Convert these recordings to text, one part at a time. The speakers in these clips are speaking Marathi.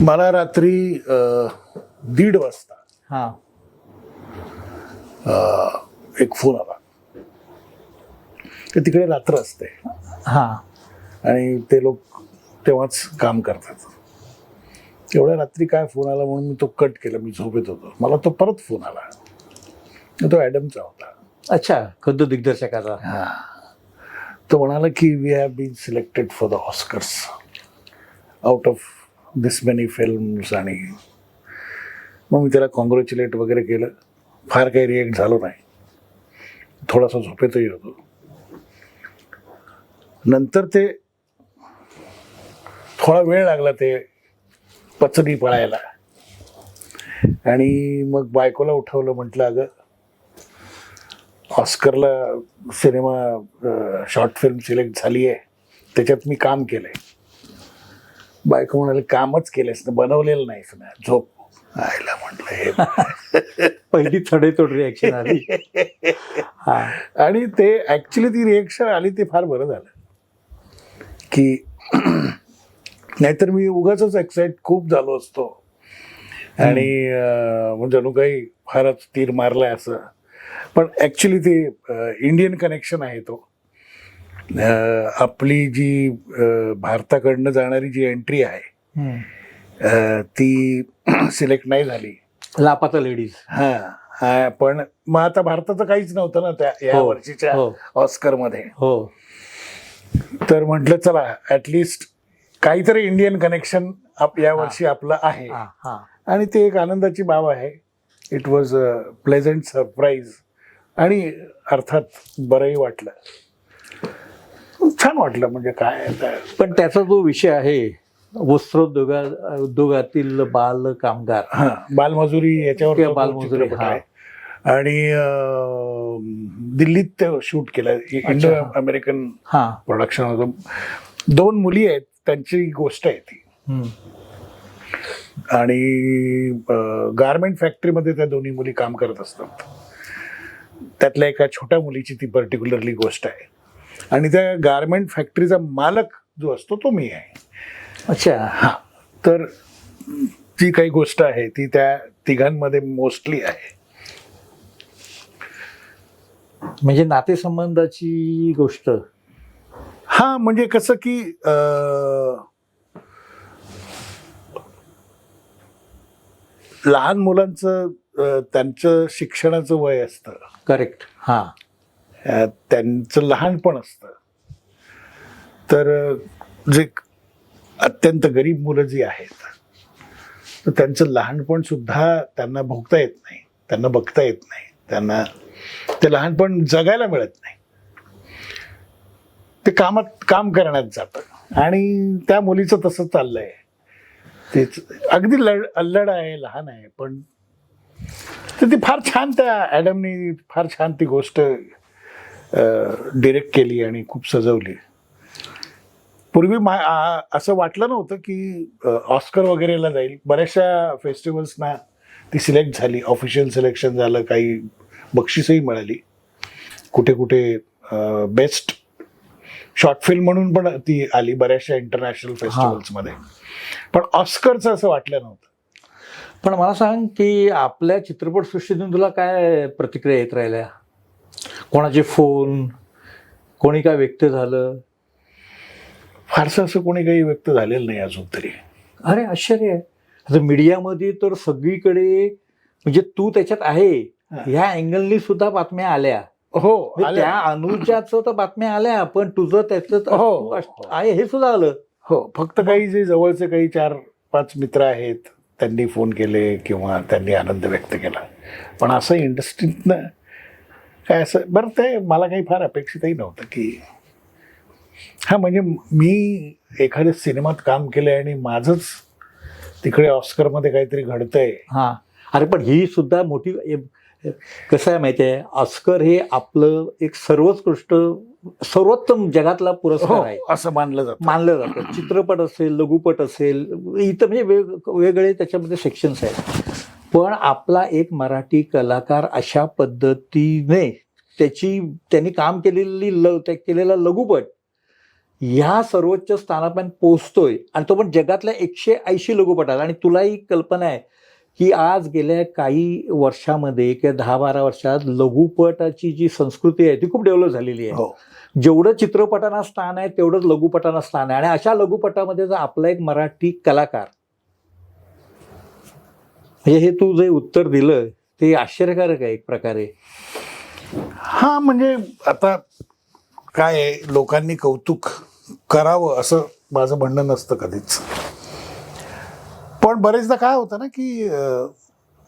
मला रात्री दीड वाजता हा. एक फोन आला. तिकडे रात्र असते. हा. आणि ते लोक तेव्हाच काम करतात. तेवढ्या रात्री काय फोन आला म्हणून मी तो कट केला मी झोपेत होतो. मला तो परत फोन आला. तो ॲडमचा होता. अच्छा खुद्द दिग्दर्शकाचा. हा. तो म्हणाला की we have been selected for the Oscars out of this many films आणि मग मी त्याला कॉंग्रॅच्युलेट वगैरे केलं. फार काही रिएक्ट झालो नाही. थोडासा झोपेतही होतो. नंतर ते थोडा वेळ लागला ते पचनी पळायला. आणि मग बायकोला उठवलं म्हटलं अगं ऑस्करला सिनेमा शॉर्ट फिल्म सिलेक्ट झाली आहे त्याच्यात मी काम केलं आहे बायको म्हणाले कामच केलंयस ना बनवलेलं नाहीस ना झोप. आयला म्हटलं हे पहिली थडेतोड रिॲक्शन आली. हा. आणि ते ऍक्च्युली ती रिएक्शन आली ते फार बरं झालं. की नाहीतर मी उगाच एक्साइट खूप झालो असतो. आणि म्हणजे जणू काही फारच तीर मारलाय असं. पण ऍक्च्युली ते इंडियन कनेक्शन आहे तो. आपली जी भारताकडनं जाणारी जी एंट्री आहे ती सिलेक्ट नाही झाली. लापाता लेडीज हा हा, पण मग आता भारताचं काहीच नव्हतं ना त्या या हो, वर्षीच्या हो. ऑस्करमध्ये हो. तर म्हटलं चला ऍटलिस्ट काहीतरी इंडियन कनेक्शन या वर्षी आपलं आहे. हा हा. आणि ते एक आनंदाची बाब आहे. It was a pleasant surprise आणि अर्थात बरंही वाटलं. छान वाटलं म्हणजे काय पण त्याचा जो विषय आहे वस्त्रोद्योगा उद्योगातील बाल कामगार. हा बालमजुरी याच्यावर बालमजुरी, आणि दिल्लीत ते शूट केलं इंडो अमेरिकन हा. प्रोडक्शन होतं दोन मुली आहेत त्यांची गोष्ट आहे ती. आणि गारमेंट फॅक्टरीमध्ये त्या दोन्ही मुली काम करत असतात. त्यातल्या एका छोट्या मुलीची ती पर्टिक्युलरली गोष्ट आहे. आणि त्या गारमेंट फॅक्टरीचा मालक जो असतो तो मी आहे. अच्छा. हा. तर ती काही गोष्ट आहे ती त्या तिघांमध्ये मोस्टली आहे. म्हणजे नातेसंबंधाची गोष्ट. हा म्हणजे कसं की अं, लहान मुलांचं अं, त्यांचं शिक्षणाचं वय असतं. करेक्ट हा. त्यांचं लहानपण असतं. तर जे अत्यंत गरीब मुलं जी आहेत तर त्यांचं लहानपण सुद्धा त्यांना भोगता येत नाही त्यांना बघता येत नाही त्यांना ते लहानपण जगायला मिळत नाही. ते कामात काम करण्यात जातं. आणि त्या मुलीचं तसं चाललंय. तेच अगदी लड अल्लड आहे लहान आहे पण तर ती फार छान त्या ॲडमनी फार छान ती गोष्ट डिरेक्ट केली आणि खूप सजवली. पूर्वी मा असं वाटलं नव्हतं की ऑस्कर वगैरेला जाईल. बऱ्याचशा फेस्टिवल्सना ती सिलेक्ट झाली. ऑफिशियल सिलेक्शन झालं. काही बक्षीसही मिळाली. कुठे कुठे बेस्ट शॉर्ट फिल्म म्हणून पण ती आली बऱ्याचशा इंटरनॅशनल फेस्टिवल्समध्ये पण ऑस्करचं असं वाटलं नव्हतं. पण मला सांग की आपल्या चित्रपटसृष्टीतून तुला काय प्रतिक्रिया येत राहिल्या? कोणाचे फोन कोणी काय व्यक्त झालं? फारसं असं कोणी काही व्यक्त झालेलं नाही अजून तरी. अरे आश्चर्य आहे. आता मीडियामध्ये तर सगळीकडे म्हणजे तू त्याच्यात आहे. ह्या अँगलनी सुद्धा बातम्या आल्या. हो म्हणजे. त्या अनुजाचं तर बातम्या आल्या पण तुझं त्याचं तर हो, तू अस- हो. आहे हे सुद्धा आलं. हो फक्त काही जे जवळचे काही चार पाच मित्र आहेत त्यांनी फोन केले किंवा त्यांनी आनंद व्यक्त केला. पण असं इंडस्ट्रीतनं काय असं? बरं ते मला काही फार अपेक्षितही नव्हतं की हा म्हणजे मी एखाद्या सिनेमात काम केलंय आणि माझंच तिकडे ऑस्करमध्ये काहीतरी घडतंय. हा. अरे पण ही सुद्धा मोठी कसं आहे माहिती आहे? ऑस्कर हे आपलं एक सर्वोत्कृष्ट सर्वोत्तम जगातला हो पुरस्कार आहे. असं मानलं जातं. मानलं जातं. चित्रपट असेल लघुपट असेल इथं म्हणजे वेग वेगळे त्याच्यामध्ये सेक्शन्स आहेत. पण आपला एक मराठी कलाकार अशा पद्धतीने त्याची त्यांनी काम केलेली ल केलेला लघुपट ह्या सर्वोच्च स्थानापर्यंत पोहोचतोय. आणि तो पण जगातल्या एकशे ऐंशी लघुपटात आणि तुलाही कल्पना आहे की आज गेल्या काही वर्षामध्ये किंवा दहा बारा वर्षात लघुपटाची जी संस्कृती आहे ती खूप डेव्हलप झालेली आहे. हो. जेवढं चित्रपटांना स्थान आहे तेवढंच लघुपटांना स्थान आहे. आणि अशा लघुपटामध्ये जर आपला एक मराठी कलाकार म्हणजे हे तू जे उत्तर दिलं ते आश्चर्यकारक आहे एक प्रकारे. हा म्हणजे आता काय लोकांनी कौतुक करावं असं माझं म्हणणं नसतं कधीच. पण बरेचदा काय होतं ना की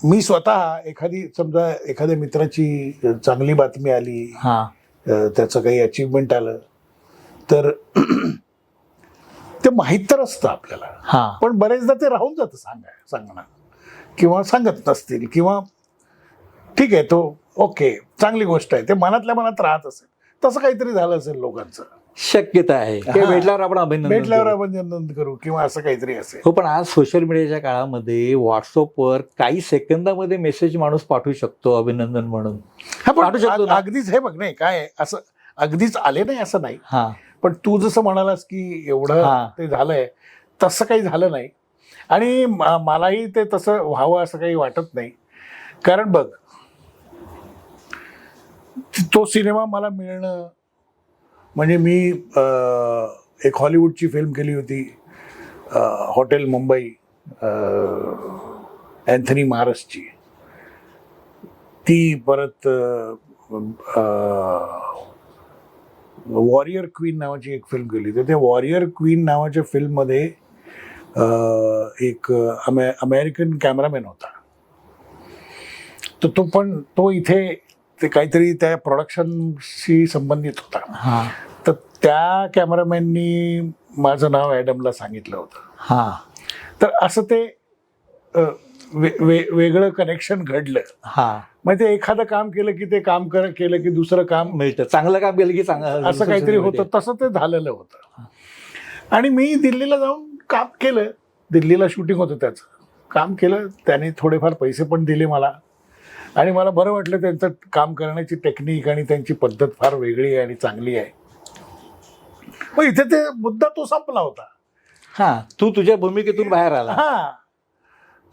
मी स्वतः एखादी समजा एखाद्या मित्राची चांगली बातमी आली हा. त्याचं काही अचिव्हमेंट आलं तर ते माहीत तर असतं आपल्याला. हा. पण बरेचदा ते राहून जातं सांगाय सांगणं. किंवा सांगत नसतील किंवा ठीक आहे तो ओके चांगली गोष्ट आहे. ते मनातल्या मनात राहत असेल. तसं काहीतरी झालं असेल लोकांचं. शक्यता आहे. हा. भेटल्यावर आपण अभिनंदन भेटल्यावर नोंद करू किंवा असं काहीतरी असेल. हो पण आज सोशल मीडियाच्या काळामध्ये व्हॉट्सअपवर काही सेकंदामध्ये मेसेज माणूस पाठवू शकतो अभिनंदन म्हणून. हा पाठवू शकतो? अगदीच हे बघ नाही काय आहे, असं अगदीच आले नाही असं नाही. हा. पण तू जसं म्हणालास की एवढं हा. ते झालंय तसं काही झालं नाही. आणि मलाही ते तसं व्हावं असं काही वाटत नाही. कारण बघ तो सिनेमा मला मिळणं म्हणजे मी एक हॉलिवूडची फिल्म केली होती हॉटेल मुंबई अँथनी महारसची ती परत वॉरियर क्वीन नावाची एक फिल्म केली तर त्या वॉरियर क्वीन नावाच्या फिल्ममध्ये एक अमे अमेरिकन कॅमेरामॅन होता. तर तो पण तो इथे ते काहीतरी त्या प्रोडक्शनशी संबंधित होता. हा. तर त्या कॅमेरामॅननी माझं नाव ॲडमला सांगितलं होतं. हा. तर असं ते वे- वे- वेगळं कनेक्शन घडलं. हा. मग ते एखादं काम केलं की ते काम कर केलं की दुसरं काम मिळतं. चांगलं काम केलं की चांगलं असं काहीतरी होतं. तसं ते झालेलं होतं. आणि मी दिल्लीला जाऊन काम केलं दिल्लीला शूटिंग होतं त्याचं. काम केलं त्याने थोडेफार पैसे पण दिले मला. आणि मला बरं वाटलं त्यांचं काम करण्याची टेक्निक आणि त्यांची पद्धत फार वेगळी आहे आणि चांगली आहे. मग इथे ते मुद्दा तो संपला होता. हा तू तुझ्या भूमिकेतून बाहेर आला. हा.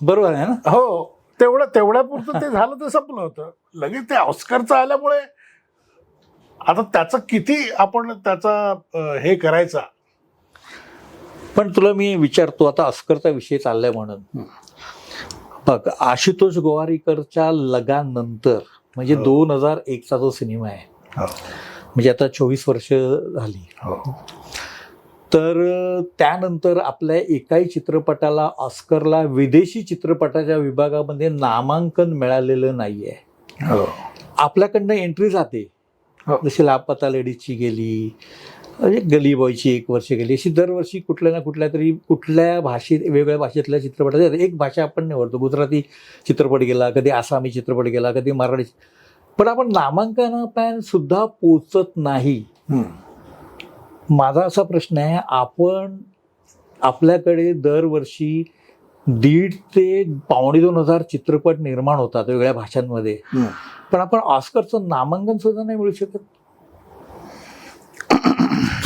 बरोबर आहे ना? हो तेवढं तेवढ्यापुरतं ते झालं ते संपलं होतं. लगेच ते ऑस्करचं आल्यामुळे आता त्याचं किती आपण त्याचा हे करायचा पण तुला मी विचारतो आता अस्करचा विषय चाललाय म्हणून. बघ आशुतोष गोवारीकरच्या लगानंतर म्हणजे हो. दोन हजार एकचा जो सिनेमा आहे म्हणजे आता चोवीस वर्ष झाली. हो. तर त्यानंतर आपल्या एकाही चित्रपटाला ऑस्करला विदेशी चित्रपटाच्या विभागामध्ये नामांकन मिळालेलं नाहीये. हो. आपल्याकडनं एंट्री जाते. हो. जशी लापता लेडीजची गेली म्हणजे गली बॉयची एक वर्ष गेली. अशी दरवर्षी कुठल्या ना कुठल्या तरी कुठल्या भाषेत वेगवेगळ्या भाषेतल्या चित्रपटाच्या एक भाषा आपण निवडतो गुजराती चित्रपट गेला कधी आसामी चित्रपट गेला कधी मराठी पण आपण नामांकनापर्यंत सुद्धा पोचत नाही. माझा असा प्रश्न आहे आपण आपल्याकडे दरवर्षी दीड ते पावणे दोन हजार चित्रपट निर्माण होतात वेगळ्या भाषांमध्ये. पण आपण ऑस्करचं नामांकन सुद्धा नाही मिळू शकत.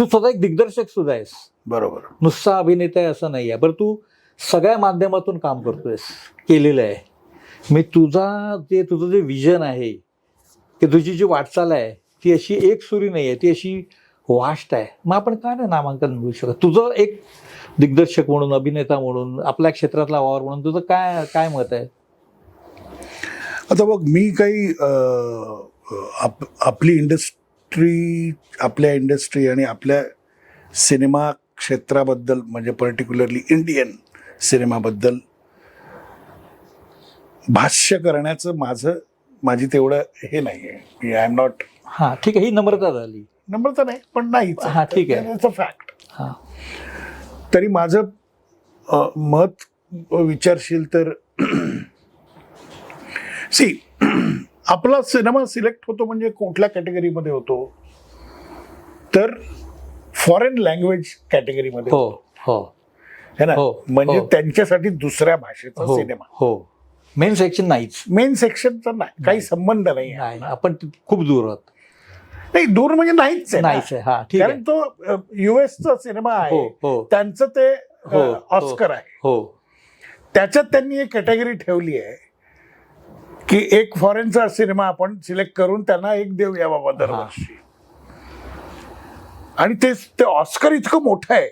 तू स्वतः एक दिग्दर्शक सुद्धा आहेस. बरोबर. नुसता अभिनेता आहे असं नाही आहे बरं तू सगळ्या माध्यमातून काम करतोयस केलेलं आहे. मी तुझा जे तुझं जे विजन आहे की तुझी जी वाटचाल आहे ती अशी एक सुरी नाही आहे ती अशी वास्ट आहे. मग आपण काय नाही नामांकन मिळू शकत? तुझं एक दिग्दर्शक म्हणून अभिनेता म्हणून आपल्या क्षेत्रातला वावर म्हणून तुझं काय काय मत आहे? आता बघ मी काही आप आपली इंडस्ट्री आपल्या इंडस्ट्री आणि आपल्या सिनेमा क्षेत्राबद्दल म्हणजे पर्टिक्युलरली इंडियन सिनेमाबद्दल भाष्य करण्याचं माझं माझी तेवढं हे नाही आहे आय एम नॉट हां ठीक आहे ही नम्रता झाली. नंबर तर नाही पण नाही हा, ठीक आहे. फॅक्ट हां. तरी माझं मत विचारशील तर सी आपला सिनेमा सिलेक्ट होतो म्हणजे कुठल्या कॅटेगरीमध्ये होतो? तर फॉरेन लँग्वेज कॅटेगरीमध्ये हो हो. है ना? हो, म्हणजे हो. त्यांच्यासाठी दुसऱ्या भाषेचा हो सिनेमा. हो. मेन सेक्शन नाहीच. मेन सेक्शनचा नाही. काही संबंध नाही आहे. नाही आपण ति- खूप दूर आहोत. नाही दूर म्हणजे नाहीच आहे ना. नाहीच आहे. हा ठीक आहे. कारण तो युएसचा सिनेमा हो आहे. हो त्यांचं ते हो, हो. ऑस्कर आहे. हो. त्याच्यात त्यांनी एक कॅटेगरी ठेवली आहे. की एक फॉरेनचा सिनेमा आपण सिलेक्ट करून त्यांना एक देऊया बाबा दरवर्षी. आणि ते ते ऑस्कर इतकं मोठं आहे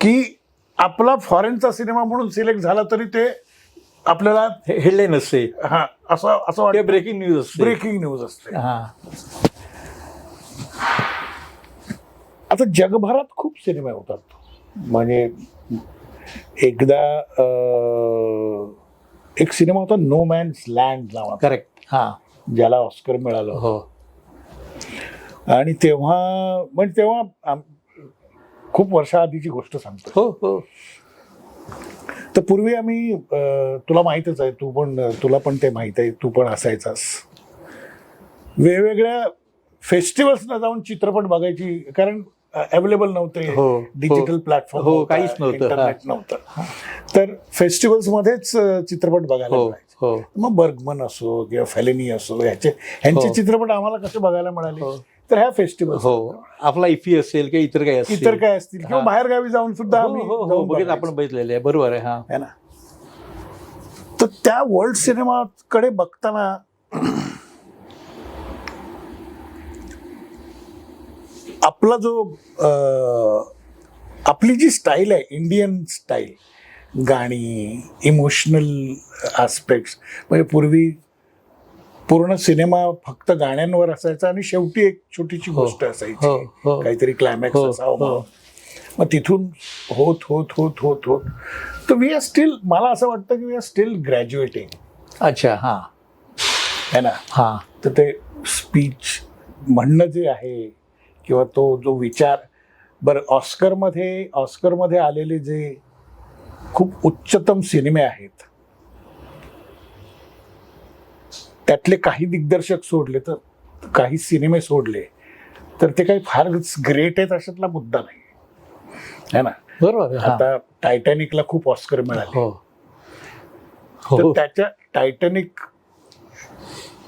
की आपला फॉरेनचा सिनेमा म्हणून सिलेक्ट झाला तरी ते आपल्याला हे- हेडलाईन नसते हा असं असं वाटतं. ब्रेकिंग न्यूज असते. ब्रेकिंग न्यूज असते. हा. आता जगभरात खूप सिनेमे होतात. म्हणजे एकदा एक सिनेमा होता नो मॅन्स लँड नावाचा. करेक्ट हा ज्याला ऑस्कर मिळालं हो. आणि तेव्हा म्हणजे तेव्हा आम- खूप वर्षाआधीची गोष्ट सांगतो. हो हो. तर पूर्वी आम्ही अं, तुला माहीतच आहे तू पण तुला पण ते माहीत आहे तू पण असायचास. वेगवेगळ्या फेस्टिवल्सना जाऊन चित्रपट बघायची कारण अवेलेबल नव्हते. हो, हो. डिजिटल प्लॅटफॉर्म हो, काहीच नव्हतं. इंटरनेट नव्हतं. तर फेस्टिवल्स मध्येच अं, चित्रपट बघायला हो मिळायचे. हो. मग बर्गमन असो किंवा फॅलेनी असो ह्याचे ह्यांचे हो. चित्रपट आम्हाला कसे बघायला मिळाले? हो. तर ह्या फेस्टिवल हो. आपला इफी असेल किंवा इतर काही असेल इतर काय असतील किंवा हा. बाहेर गावी जाऊन सुद्धा हो, आम्ही हो, हो. आपण बघितलेले आहे. बरोबर आहे हा. है ना? तर त्या वर्ल्ड सिनेमाकडे बघताना आपला जो आपली जी स्टाईल आहे इंडियन स्टाईल गाणी इमोशनल आस्पेक्ट्स म्हणजे पूर्वी पूर्ण सिनेमा फक्त गाण्यांवर असायचा आणि शेवटी एक छोटीशी हो, गोष्ट असायची. हो, हो. काहीतरी क्लायमॅक्स असावं. मग तिथून होत होत होत होत होत. तर वी आर स्टील मला असं वाटतं की वी आर स्टील ग्रॅज्युएटिंग अच्छा हा. है ना? हा. तर ते स्पीच म्हणणं जे आहे किंवा तो जो विचार बरं ऑस्करमध्ये ऑस्करमध्ये आलेले जे खूप उच्चतम सिनेमे आहेत त्यातले काही दिग्दर्शक सोडले तर काही सिनेमे सोडले तर ते काही फारच ग्रेट आहेत अशातला मुद्दा नाही. है ना? बरोबर. आता टायटॅनिकला खूप ऑस्कर मिळाले. हो. तर हो त्याच्या टायटॅनिक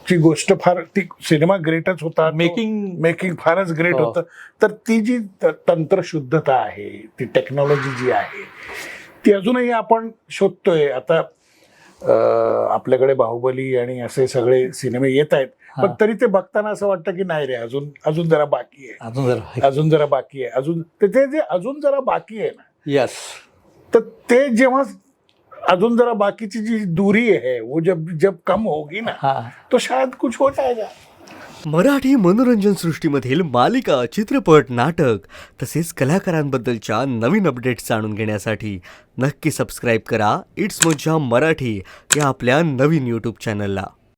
ची गोष्ट फार ती सिनेमा ग्रेटच होता मेकिंग मेकिंग फारच ग्रेट हो. होतं. तर ती जी तंत्रशुद्धता आहे ती टेक्नॉलॉजी जी आहे ती अजूनही आपण शोधतोय. आता आपल्याकडे बाहुबली आणि असे सगळे सिनेमे येत आहेत पण. तरी ते बघताना असं वाटतं की नाही रे अजून अजून जरा बाकी आहे. अजून जरा अजून जरा बाकी आहे. अजून ते जे अजून जरा बाकी आहे ना यस तर ते जेव्हा अजून जरा बाकीची जी दूरी है वो जब जब कम होगी ना हा. तो शायद कुछ हो जाएगा. मराठी मनोरंजन सृष्टीमधील मालिका चित्रपट नाटक तसेच कलाकारांबद्दलच्या नवीन अपडेट्स जाणून घेण्यासाठी नक्की सबस्क्राईब करा. इट्स मज्जा मराठी या आपल्या नवीन यूट्यूब चॅनलला